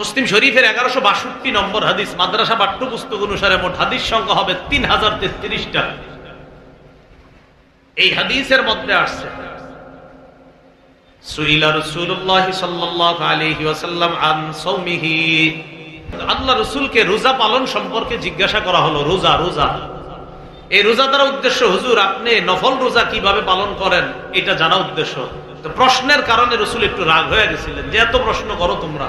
মুসলিম শরীফের এগারোশো বাষট্টি নম্বর হাদিস মাদ্রাসা পাঠ্যপুস্তক অনুসারে মোট হাদিস সংখ্যা হবে তিন হাজার তেত্রিশটা। এই হাদিসের মধ্যে আসছে সুইলা রসুল্লাহ সাল্লাল্লাহু আলাইহি ওয়াসাল্লাম আন সাওমিহি আল্লাহ রসুলকে রোজা পালন সম্পর্কে জিজ্ঞাসা করা হলো, রোজা রোজা। এই রোজা দ্বারা উদ্দেশ্য, হুজুর, আপনি নফল রোজা কীভাবে পালন করেন এটা জানা উদ্দেশ্য। তো প্রশ্নের কারণে রসুল একটু রাগ হয়ে গেছিলেন, যে এত প্রশ্ন করো তোমরা।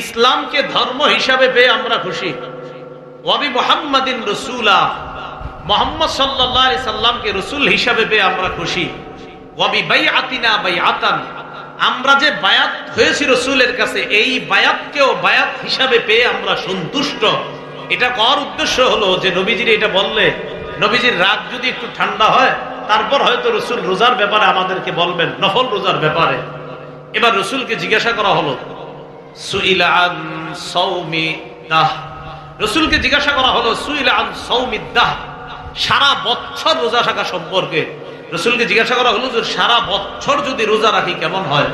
ইসলামকে ধর্ম হিসাবে পেয়ে আমরা খুশি। ওয়াবি মোহাম্মদিন রসুলা, মোহাম্মদ সাল্লাহ সাল্লামকে রসুল হিসাবে পেয়ে আমরা খুশি। ওয়াবি বাই আতিনা বাই আতান আমরা যে বায়াত হয়েছি রসুলের কাছে, এই বায়াতকেও বায়াত হিসাবে পেয়ে আমরা সন্তুষ্ট। এটা কর উদ্দেশ্য হলো যে নবীজির এটা বললে, নবীজির রাগ যদি একটু ঠান্ডা হয়, তারপর হয়তো রসুল রোজার ব্যাপারে আমাদেরকে বলবেন, নফল রোজার ব্যাপারে। এবার রসুলকে জিজ্ঞাসা করা হলো সুইলা আন সৌমি রসুলকে জিজ্ঞাসা করা হলো, সুইলা আন সারা বছর রোজা থাকা সম্পর্কে। রসুলকে জিজ্ঞাসা করা হলো যে সারা বছর যদি রোজা রাখি কেমন হয়?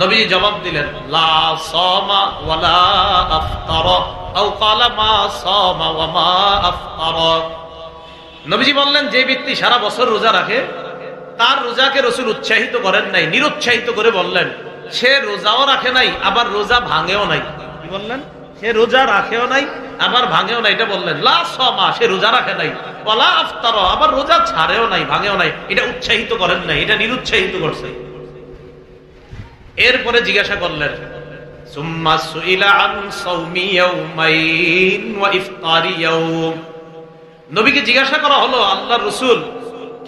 নবীজি জবাব দিলেন, লা সামা ওয়ালা আফতার। মা সামা মা আফতার। নবীজি বললেন, যে ব্যক্তি সারা বছর রোজা রাখে, তার রোজাকে রসুল উৎসাহিত করেন নাই, নিরুৎসাহিত করে বললেন সে রোজাও রাখে নাই, আবার রোজা ভাঙেও নাই। কি বললেন? সে রোজা রাখেও নাই, আবার ভাঙেও নাই, এটা বললেন। সে রোজা রাখে নাই। আফতার আবার রোজা ছাড়েও নাই, ভাঙেও নাই। এটা উৎসাহিত করেন নাই, এটা নিরুৎসাহিত করছে। এরপরে জিজ্ঞাসা করলেন নবীকে জিজ্ঞাসা করা হলো আল্লাহ রসুল,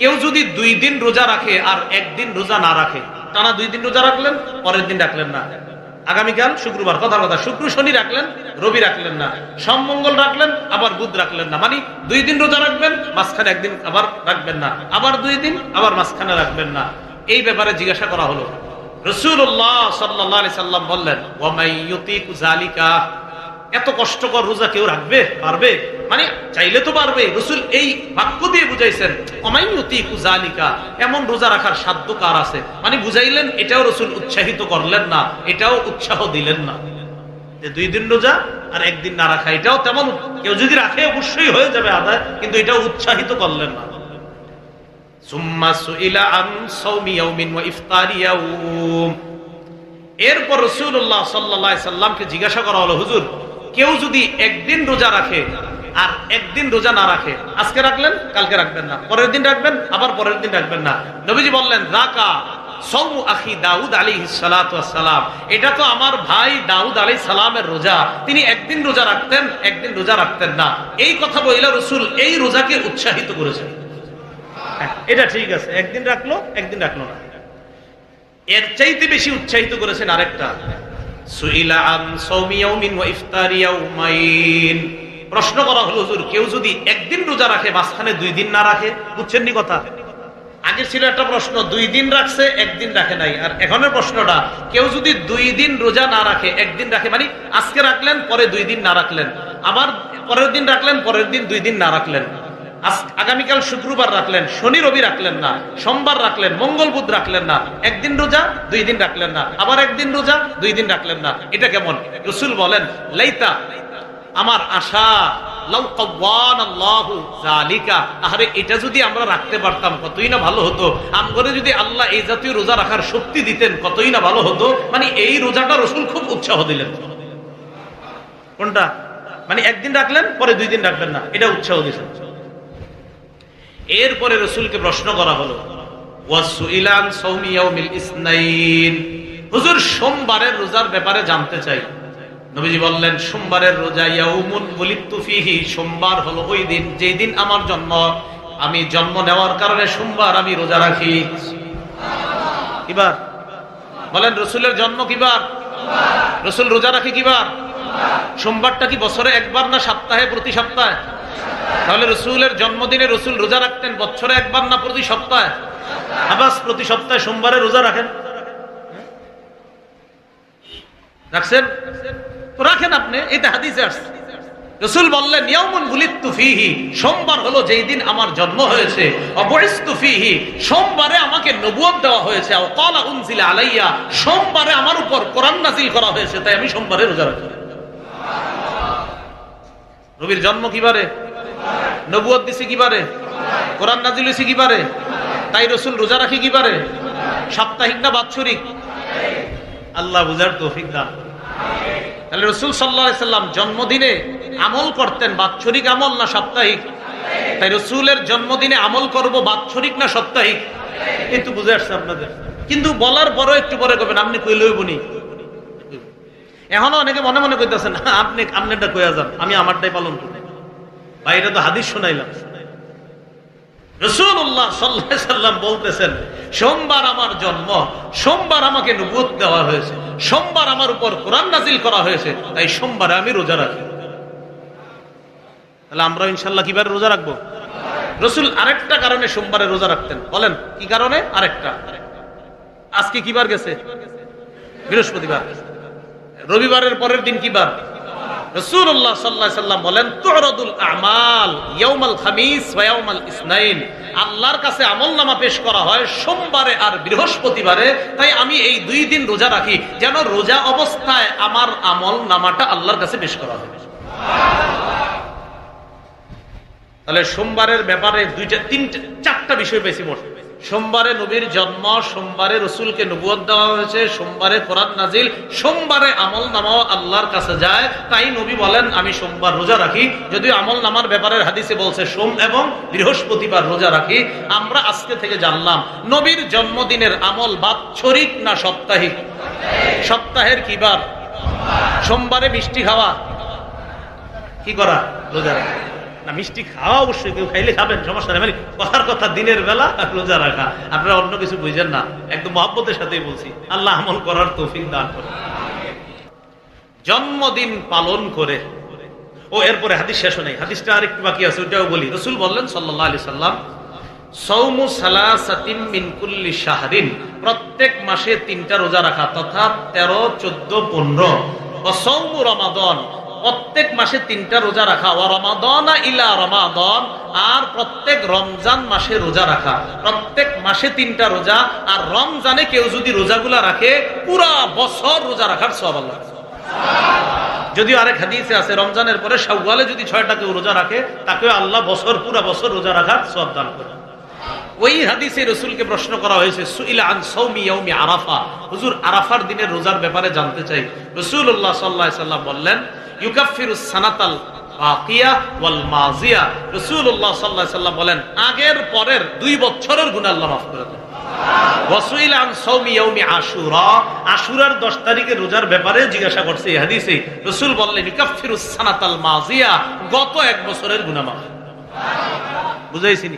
কেউ যদি দুই দিন রোজা রাখে আর একদিন রোজা না রাখে? টানা দুই দিন রোজা রাখলেন, পরের দিন রাখলেন না। আগামীকাল শুক্রবার, কথার কথা, শুক্র শনি রাখলেন, রবি রাখলেন না। সোম মঙ্গল রাখলেন, আবার বুধ রাখলেন না। মানে দুই দিন রোজা রাখবেন, মাঝখানে একদিন আবার রাখবেন না। আবার দুই দিন, আবার মাঝখানে রাখবেন না। এই ব্যাপারে জিজ্ঞাসা করা হলো। রসুল্লাহ বললেন এত কষ্টকর রোজা কেউ রাখবে, পারবে? মানে চাইলে তো পারবে। রসুল এই বাক্য দিয়ে বুঝাইছেন অমাইনতি কুজালিকা এমন রোজা রাখার সাধ্য কার আছে? মানে বুঝাইলেন, এটাও রসুল উৎসাহিত করলেন না, এটাও উৎসাহ দিলেন না। দুই দিন রোজা আর একদিন না রাখা, এটাও তেমন কেউ যদি রাখে, অবশ্যই হয়ে যাবে আদায়, কিন্তু এটাও উৎসাহিত করলেন না। এরপর রসুল্লাহ সাল্লাহ সাল্লামকে জিজ্ঞাসা করা হলো, হুজুর, কেউ যদি একদিন রোজা রাখে আর একদিন রোজা না রাখে। আজকে রাখলেন কালকে রাখবেন না। পরের দিন রাখবেন আবার পরের দিন রাখবেন না। নবীজি বললেন রাকা সৌমু আখি দাউদ আলী সালাম এটা তো আমার ভাই দাউদ আলী সালামের রোজা। তিনি একদিন রোজা রাখতেন একদিন রোজা রাখতেন না। এই কথা বইলা রসুল এই রোজাকে উৎসাহিত করেছেন। এটা ঠিক আছে। একদিন রাখল একদিন রাখল না। এর চাইতে বেশি উৎসাহিত করেছেন আরেকটা। সুইলা আন সাওমি ইয়াউমিন ওয়া ইফতারি ইয়াউমাইন। প্রশ্ন করা হলো, হুজুর, কেউ যদি একদিন রোজা রাখে, মাঝখানে দুই দিন না রাখে? বুঝছেন নি কথা? আগে ছিল একটা প্রশ্ন, দুই দিন রাখছে, একদিন রাখে নাই। আর এখনের প্রশ্নটা, কেউ যদি দুই দিন রোজা না রাখে, একদিন রাখে? মানে আজকে রাখলেন, পরে দুই দিন না রাখলেন। আবার পরের দিন রাখলেন, পরের দিন দুই দিন না রাখলেন। আগামীকাল শুক্রবার রাখলেন, শনি রবি রাখলেন না, সোমবার রাখলেন, মঙ্গল বুধ রাখলেন না, একদিন রোজা, দুই দিন রাখলেন না, আবার একদিন রোজা, দুই দিন রাখলেন না। এটা কেমন? রসুল বলেন, লাইতা আমার আশা আরে এটা যদি আমরা রাখতে পারতাম, কতই না ভালো হতো। আমগরে যদি আল্লাহ এই জাতীয় রোজা রাখার শক্তি দিতেন, কতই না ভালো হতো। মানে এই রোজাটা রসুল খুব উৎসাহ দিলেন। কোনটা? মানে একদিন রাখলেন, পরে দুই দিন রাখবেন না। এটা উৎসাহ দিলেন। এরপরে রসুলকে প্রশ্ন করা হলো হুজুর, সোমবারের রোজার ব্যাপারে জানতে চাই। নবীজি বললেন, সোমবারের রোজা ইয়াউমুন বুলিতু ফিহি, সোমবার হলো ওই দিন, যেই দিন আমার জন্ম। আমি জন্ম নেওয়ার কারণে সোমবার আমি রোজা রাখি। কিবার? বলেন, রসুলের জন্ম কিবার? রসুল রোজা রাখি কিবার? সোমবারটা কি বছরে একবার না সপ্তাহে প্রতি সপ্তাহে? তাহলে রসুলের জন্মদিনে রসুল রোজা রাখতেন বছরে একবার না প্রতি সপ্তাহে? আবাস প্রতি সপ্তাহে সোমবারে রোজা রাখেন। রাখছেন? তো রাখেন আপনি এটা হাদিসে আসছে। রসুল বললেন নিয়মন বুলিত্তু ফিহি, সোমবার হলো যেই দিন আমার জন্ম হয়েছে। অবরিস্তু ফিহি, সোমবারে আমাকে নবুয়ত দেওয়া হয়েছে। ক্বালা উনজিলা আলাইয়া, সোমবারে আমার উপর কোরআন নাজিল করা হয়েছে, তাই আমি সোমবারে রোজা রাখি। নবীর জন্ম কিবারে নবুয়ত দিছে কিবারে কোরআন নাজিল হয়েছে কিবারে তাই রসুল রোজা রাখি কিবারে সাপ্তাহিক না বাৎসরিক? আল্লাহ বুঝার তৌফিক দান। তাহলে রসুল সাল্লাহ সাল্লাম জন্মদিনে আমল করতেন বাৎসরিক আমল না সাপ্তাহিক? তাই রসুলের জন্মদিনে আমল করব বাৎসরিক না সাপ্তাহিক? এই তো বুঝে আসছে আপনাদের। কিন্তু বলার পরও একটু পরে করবেন আপনি কই লইবনি? এখনও অনেকে মনে মনে কইতেছেন, আপনি, আপনারটা কইয়া যান, আমি আমারটাই পালন করি। বা এটা তো হাদিস শোনাইলাম। রসুল্লাহ বলতেছেন, সোমবার আমার জন্ম, সোমবার আমাকে দেওয়া হয়েছে, সোমবার আমার উপর কোরআন নাজিল করা হয়েছে, তাই সোমবারে আমি রোজা রাখি। তাহলে আমরা ইনশাল্লাহ কীভাবে রোজা রাখব? রসুল আরেকটা কারণে সোমবারে রোজা রাখতেন। বলেন, কি কারণে? আরেকটা। আজকে কিবার গেছে? বৃহস্পতিবার। রবিবারের পরের দিন কিবার? রসুল্লাহ সাল্লাহ সাল্লাম বলেন, তুরদুল আমাল ইয়াউমাল খামিস ওয়া ইসনাইন। আল্লাহর কাছে আমল নামা পেশ করা হয় সোমবারে আর বৃহস্পতিবারে, তাই আমি এই দুই দিন রোজা রাখি, যেন রোজা অবস্থায় আমার আমল নামাটা আল্লাহর কাছে পেশ করা হয়। তাহলে সোমবারের ব্যাপারে দুইটা, তিনটা, চারটা বিষয় বেশি মোট। সোমবারে নবীর জন্ম, সোমবারে রসুলকে নবুয়ত দেওয়া হয়েছে, সোমবারে কোরআন নাজিল সোমবারে আমল নামাও আল্লাহর কাছে যায়। তাই নবী বলেন, আমি সোমবার রোজা রাখি। যদিও আমল নামার ব্যাপারের হাদিসে বলছে সোম এবং বৃহস্পতিবার রোজা রাখি, আমরা আজকে থেকে জানলাম, নবীর জন্মদিনের আমল বাৎসরিক না সাপ্তাহিক? সপ্তাহের কি বার? সোমবারে মিষ্টি খাওয়া। কি করা? রোজা রাখা। না, মিষ্টি খাওয়া অবশ্যই, কেউ খাইলে খাবেন, সমস্যা নেই। মানে কথার কথা দিনের বেলা রোজা রাখা। আপনারা অন্য কিছু বুঝেন না, একদম মহব্বতের সাথেই বলছি। আল্লাহ আমল করার তৌফিক দান করে জন্মদিন পালন করে, ও, এরপরে হাদিস শেষ নেই হাদিসটা আরেকটু বাকি আছে ওটাও বলি। রসুল বললেন সাল্লাহ আলি সাল্লাম, সৌমু সালাসাতিম মিন কুল্লি শাহরিন। প্রত্যেক মাসে তিনটা রোজা রাখা, তথা তেরো, চোদ্দ, পনেরো। ও সৌমু রমাদন প্রত্যেক মাসে তিনটা রোজা রাখা। ও রমাদন ইলা রমাদন, আর প্রত্যেক রমজান মাসে রোজা রাখা। প্রত্যেক মাসে তিনটা রোজা, আর রমজানে কেউ যদি রোজাগুলা রাখে, পুরা বছর রোজা রাখার সব আল্লাহ যদিও আরেক হাদিসে আছে, রমজানের পরে শাওয়ালে যদি ছয়টা কেউ রোজা রাখে তাকে আল্লাহ বছর, পুরা বছর রোজা রাখার সব দান করে। ওই হাদিসে রসুলকে প্রশ্ন করা হয়েছে, সুইলা আন আরাফা। হুজুর, আরাফার দিনের রোজার ব্যাপারে জানতে চাই। রসুল্লাহ সাল্লাহ সাল্লাম বললেন বলেন, আগের পরের দুই বছরের গুণ মাফ করে দেন। ওয়াসুইল আন সৌমি ইয়াউমি আশুরা। আশুরার 10 তারিখের রোজার ব্যাপারে জিজ্ঞাসা করছে বললেন সানাতাল মাজিয়া, গত এক বছরের গুনাহ মাফ। বুঝাইছিনি?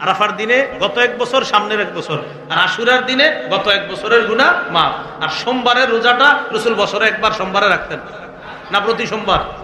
আরাফার দিনে গত এক বছর, সামনের এক বছর। আর আশুরার দিনে গত এক বছরের গুনাহ মাফ। আর সোমবারের রোজাটা রসুল বছরে একবার, সোমবারে রাখতেন। না প্রতি সোমবার?